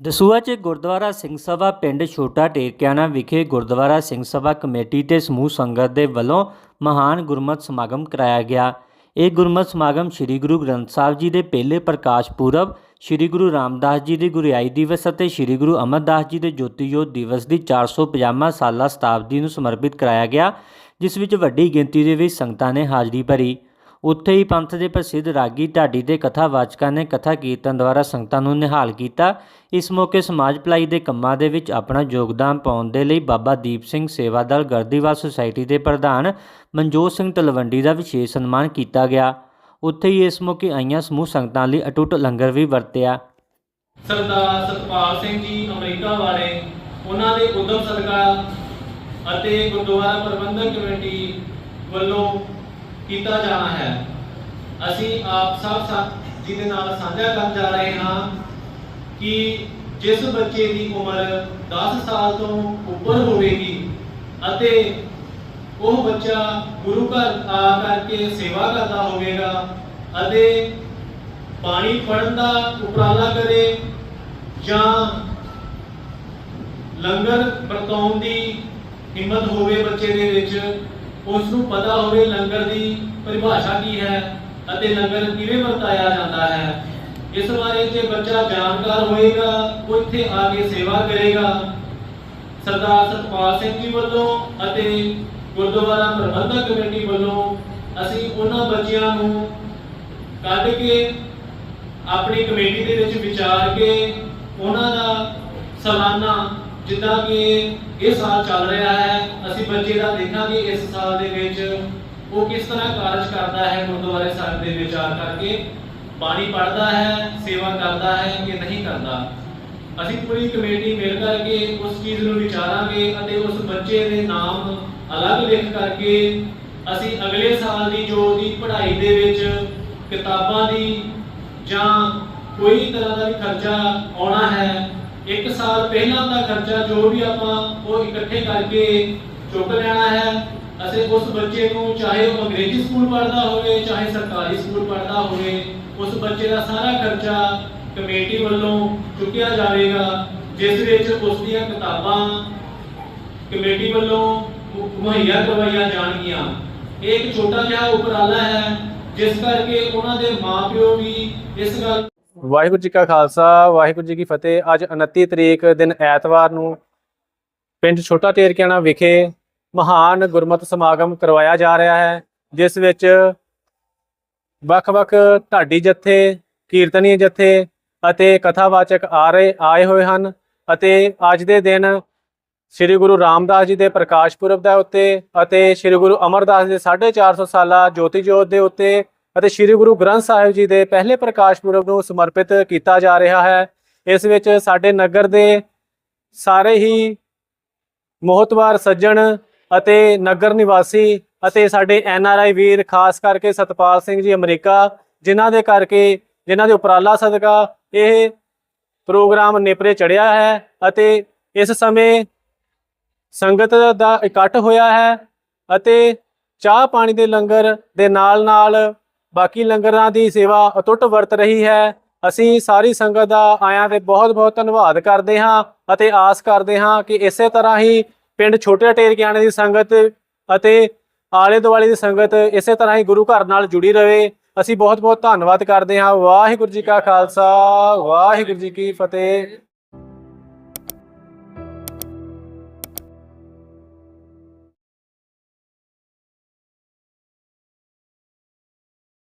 ਦਸੂਆ 'ਚ ਗੁਰਦੁਆਰਾ ਸਿੰਘ ਸਭਾ ਪਿੰਡ ਛੋਟਾ ਟੇਕਿਆਣਾ ਵਿਖੇ ਗੁਰਦੁਆਰਾ ਸਿੰਘ ਸਭਾ ਕਮੇਟੀ ਤੇ ਸਮੂਹ ਸੰਗਤ ਦੇ ਵੱਲੋਂ ਮਹਾਨ ਗੁਰਮਤਿ ਸਮਾਗਮ ਕਰਾਇਆ ਗਿਆ। ਇਹ ਗੁਰਮਤ ਸਮਾਗਮ ਸ੍ਰੀ ਗੁਰੂ ਗ੍ਰੰਥ ਸਾਹਿਬ ਜੀ ਦੇ ਪਹਿਲੇ ਪ੍ਰਕਾਸ਼ ਪੁਰਬ, ਸ੍ਰੀ ਗੁਰੂ ਰਾਮਦਾਸ ਜੀ ਦੀ ਗੁਰਿਆਈ ਦਿਵਸ ਅਤੇ ਸ੍ਰੀ ਗੁਰੂ ਅਮਰਦਾਸ ਜੀ ਦੇ ਜੋਤੀ ਜੋਤ ਦਿਵਸ ਦੀ 450ਵਾਂ ਸਾਲਾ ਸ਼ਤਾਬਦੀ ਨੂੰ ਸਮਰਪਿਤ ਕਰਾਇਆ ਗਿਆ, ਜਿਸ ਵਿੱਚ ਵੱਡੀ ਗਿਣਤੀ ਦੇ ਵਿੱਚ ਸੰਗਤਾਂ ਨੇ ਹਾਜ਼ਰੀ ਭਰੀ। ਉੱਥੇ ਹੀ ਪੰਥ ਦੇ ਪ੍ਰਸਿੱਧ ਰਾਗੀ ਢਾਡੀ ਦੇ ਕਥਾਵਾਚਕਾਂ ਨੇ ਕਥਾ ਕੀਰਤਨ ਦੁਆਰਾ ਸੰਗਤਾਂ ਨੂੰ ਨਿਹਾਲ ਕੀਤਾ। ਇਸ ਮੌਕੇ ਸਮਾਜ ਭਲਾਈ ਦੇ ਕੰਮਾਂ ਦੇ ਵਿੱਚ ਆਪਣਾ ਯੋਗਦਾਨ ਪਾਉਣ ਦੇ ਲਈ ਬਾਬਾ ਦੀਪ ਸਿੰਘ ਸੇਵਾ ਦਲ ਗਰਦੀਵਾਲ ਸੁਸਾਇਟੀ ਦੇ ਪ੍ਰਧਾਨ ਮਨਜੋਤ ਸਿੰਘ ਤਲਵੰਡੀ ਦਾ ਵਿਸ਼ੇਸ਼ ਸਨਮਾਨ ਕੀਤਾ ਗਿਆ। ਉੱਥੇ ਹੀ ਇਸ ਮੌਕੇ ਆਈਆਂ ਸਮੂਹ ਸੰਗਤਾਂ ਲਈ ਅਟੁੱਟ ਲੰਗਰ ਵੀ ਵਰਤਿਆ। ਸਰਦਾਰ ਸਤਪਾਲ ਸਿੰਘ ਜੀ ਅਮਰੀਕਾ ਵਾਲੇ, ਉਹਨਾਂ ਦੇ ਉਦਮ ਸਦਕਾ ਅਤੇ ਗੁਰਦੁਆਰਾ ਪ੍ਰਬੰਧਕ ਕਮੇਟੀ ਵੱਲੋਂ ਕੀਤਾ ਜਾਣਾ ਹੈ। ਅਸੀਂ ਆਪ ਸਭ ਸਾ- ਜੀ ਨਾਲ ਸਾਂਝਾ ਕਰਨ ਜਾ ਰਹੇ ਹਾਂ ਕਿ ਜਿਸ ਬੱਚੇ ਦੀ ਉਮਰ 10 ਸਾਲ ਤੋਂ ਉੱਪਰ ਹੋਵੇਗੀ ਅਤੇ ਉਹ ਬੱਚਾ ਗੁਰੂ ਘਰ ਆ ਕਰਕੇ ਸੇਵਾ ਕਰਦਾ ਹੋਵੇਗਾ ਅਤੇ ਪਾਣੀ ਪੜਨ ਦਾ ਉਪਰਾਲਾ ਕਰੇ ਜਾਂ ਲੰਗਰ ਵਰਤਾਉਣ ਦੀ ਹਿੰਮਤ ਹੋਵੇ ਬੱਚੇ ਦੇ ਵਿੱਚ ਉਸ ਨੂੰ ਪਤਾ ਹੋਵੇ ਲੰਗਰ ਦੀ ਪਰਿਭਾਸ਼ਾ ਕੀ ਹੈ ਅਤੇ ਲੰਗਰ ਕਿਵੇਂ ਵਰਤਾਇਆ ਜਾਂਦਾ ਹੈ। ਇਸ ਬਾਰੇ ਜੇ ਬੱਚਾ ਜਾਣਕਾਰ ਹੋਏਗਾ ਉਹ ਇੱਥੇ ਆ ਕੇ ਸੇਵਾ ਕਰੇਗਾ। ਸਰਦਾਰ ਸਤਪਾਲ ਸਿੰਘ ਜੀ ਵੱਲੋਂ ਅਤੇ ਗੁਰਦੁਆਰਾ ਪ੍ਰਬੰਧਕ ਕਮੇਟੀ ਵੱਲੋਂ ਅਸੀਂ ਉਹਨਾਂ ਬੱਚਿਆਂ ਨੂੰ ਕੱਢ ਕੇ ਆਪਣੀ ਕਮੇਟੀ ਦੇ ਵਿੱਚ ਵਿਚਾਰ ਕੇ ਉਹਨਾਂ ਦਾ ਸਾਲਾਨਾ ਜਿੱਦਾਂ ਕਿ ਇਹ ਸਾਲ ਚੱਲ ਰਿਹਾ ਹੈ ਅਸੀਂ ਬੱਚੇ ਦਾ ਦੇਖਾਂਗੇ ਇਸ ਸਾਲ ਦੇ ਵਿੱਚ ਉਹ ਕਿਸ ਤਰ੍ਹਾਂ ਕਾਰਜ ਕਰਦਾ ਹੈ ਗੁਰਦੁਆਰੇ ਸਾਹਿਬ ਦੇ ਵਿਚਾਰ ਕਰਕੇ। ਬਾਣੀ ਪੜ੍ਹਦਾ ਹੈ, ਸੇਵਾ ਕਰਦਾ ਹੈ ਕਿ ਨਹੀਂ ਕਰਦਾ। ਅਸੀਂ ਪੂਰੀ ਕਮੇਟੀ ਮਿਲ ਕਰਕੇ ਉਸ ਚੀਜ਼ ਨੂੰ ਵਿਚਾਰਾਂਗੇ ਅਤੇ ਉਸ ਬੱਚੇ ਦੇ ਨਾਮ ਅਲੱਗ ਲਿਖ ਕਰਕੇ ਅਸੀਂ ਅਗਲੇ ਸਾਲ ਦੀ ਜੋ ਦੀ ਪੜ੍ਹਾਈ ਦੇ ਵਿੱਚ ਕਿਤਾਬਾਂ ਦੀ ਜਾਂ ਕੋਈ ਤਰ੍ਹਾਂ ਦਾ ਵੀ ਖਰਚਾ ਆਉਣਾ ਹੈ, ਇੱਕ ਸਾਲ ਪਹਿਲਾਂ ਦਾ ਖਰਚਾ ਜੋ ਵੀ ਆਪਾਂ ਉਹ ਇਕੱਠੇ ਕਰਕੇ ਚੁੱਕ ਲੈਣਾ ਹੈ। ਅਸੀਂ ਉਸ ਬੱਚੇ ਨੂੰ ਚਾਹੇ ਉਹ ਅੰਗਰੇਜ਼ੀ ਸਕੂਲ ਪੜ੍ਹਦਾ ਹੋਵੇ, ਚਾਹੇ ਸਰਕਾਰੀ ਸਕੂਲ ਪੜ੍ਹਦਾ ਹੋਵੇ, ਉਸ ਬੱਚੇ ਦਾ ਸਾਰਾ ਖਰਚਾ ਕਮੇਟੀ ਵੱਲੋਂ ਚੁੱਕਿਆ ਜਾਵੇਗਾ, ਜਿਸ ਵਿੱਚ ਉਸ ਦੀਆਂ ਕਿਤਾਬਾਂ ਕਮੇਟੀ ਵੱਲੋਂ ਮੁਹੱਈਆ ਕਰਵਾਈਆਂ ਜਾਣਗੀਆਂ। ਇਹ ਇੱਕ ਛੋਟਾ ਜਿਹਾ ਉਪਰਾਲਾ ਹੈ, ਜਿਸ ਕਰਕੇ ਉਹਨਾਂ ਦੇ ਮਾਪਿਓ ਵੀ ਇਸ ਗੱਲ ਵਾਹਿਗੁਰੂ ਜੀ ਕਾ ਖਾਲਸਾ, ਵਾਹਿਗੁਰੂ ਜੀ ਕੀ ਫਤਿਹ। ਅੱਜ 29 ਤਰੀਕ ਦਿਨ ਐਤਵਾਰ ਨੂੰ ਪਿੰਡ ਛੋਟਾ ਟੇਰਕਿਆਣਾ ਵਿਖੇ ਮਹਾਨ ਗੁਰਮਤਿ ਸਮਾਗਮ ਕਰਵਾਇਆ ਜਾ ਰਿਹਾ ਹੈ, ਜਿਸ ਵਿੱਚ ਵੱਖ-ਵੱਖ ਢਾਡੀ ਜਥੇ, ਕੀਰਤਨੀ ਜਥੇ ਅਤੇ ਕਥਾਵਾਚਕ ਆ ਰਹੇ ਆਏ ਹੋਏ ਹਨ ਅਤੇ ਅੱਜ ਦੇ ਦਿਨ ਸ੍ਰੀ ਗੁਰੂ ਰਾਮਦਾਸ ਜੀ ਦੇ ਪ੍ਰਕਾਸ਼ ਪੁਰਬ ਦਾ ਉੱਤੇ ਅਤੇ ਸ੍ਰੀ ਗੁਰੂ ਅਮਰਦਾਸ ਦੇ 450 ਸਾਲਾ ਜੋਤੀ ਜੋਤ ਦੇ ਉੱਤੇ ਅਤੇ ਸ੍ਰੀ ਗੁਰੂ ਗ੍ਰੰਥ ਸਾਹਿਬ ਜੀ ਦੇ ਪਹਿਲੇ ਪ੍ਰਕਾਸ਼ ਪੁਰਬ ਨੂੰ ਸਮਰਪਿਤ ਕੀਤਾ ਜਾ ਰਿਹਾ ਹੈ। ਇਸ ਵਿੱਚ ਸਾਡੇ ਨਗਰ ਦੇ ਸਾਰੇ ਹੀ ਮੋਹਤਵਾਰ ਸੱਜਣ ਅਤੇ ਨਗਰ ਨਿਵਾਸੀ ਅਤੇ ਸਾਡੇ ਐਨ ਆਰ ਆਈ ਵੀਰ, ਖਾਸ ਕਰਕੇ ਸਤਪਾਲ ਸਿੰਘ ਜੀ ਅਮਰੀਕਾ, ਜਿਨ੍ਹਾਂ ਦੇ ਕਰਕੇ, ਜਿਨ੍ਹਾਂ ਦੇ ਉਪਰਾਲਾ ਸਦਕਾ ਇਹ ਪ੍ਰੋਗਰਾਮ ਨੇਪਰੇ ਚੜਿਆ ਹੈ ਅਤੇ ਇਸ ਸਮੇਂ ਸੰਗਤ ਦਾ ਇਕੱਠ ਹੋਇਆ ਹੈ ਅਤੇ ਚਾਹ ਪਾਣੀ ਦੇ ਲੰਗਰ ਦੇ ਨਾਲ ਨਾਲ ਬਾਕੀ ਲੰਗਰਾਂ ਦੀ ਸੇਵਾ ਅਟੁੱਟ ਵਰਤ ਰਹੀ ਹੈ। ਅਸੀਂ ਸਾਰੀ ਸੰਗਤ ਦਾ ਆਇਆਂ ਤੇ ਬਹੁਤ-ਬਹੁਤ ਧੰਨਵਾਦ ਕਰਦੇ ਹਾਂ ਅਤੇ ਆਸ ਕਰਦੇ ਹਾਂ ਕਿ ਇਸੇ ਤਰ੍ਹਾਂ ਹੀ ਪਿੰਡ ਛੋਟੇ ਟੇਰਕਿਆਣੇ ਦੀ ਸੰਗਤ ਅਤੇ ਆਲੇ ਦੁਆਲੇ ਦੀ ਸੰਗਤ ਇਸੇ ਤਰ੍ਹਾਂ ਹੀ ਗੁਰੂ ਘਰ ਨਾਲ ਜੁੜੀ ਰਹੇ ਅਸੀਂ ਬਹੁਤ-ਬਹੁਤ ਧੰਨਵਾਦ ਕਰਦੇ ਹਾਂ। ਵਾਹਿਗੁਰੂ ਜੀ ਕਾ ਖਾਲਸਾ, ਵਾਹਿਗੁਰੂ ਜੀ ਕੀ ਫਤਿਹ।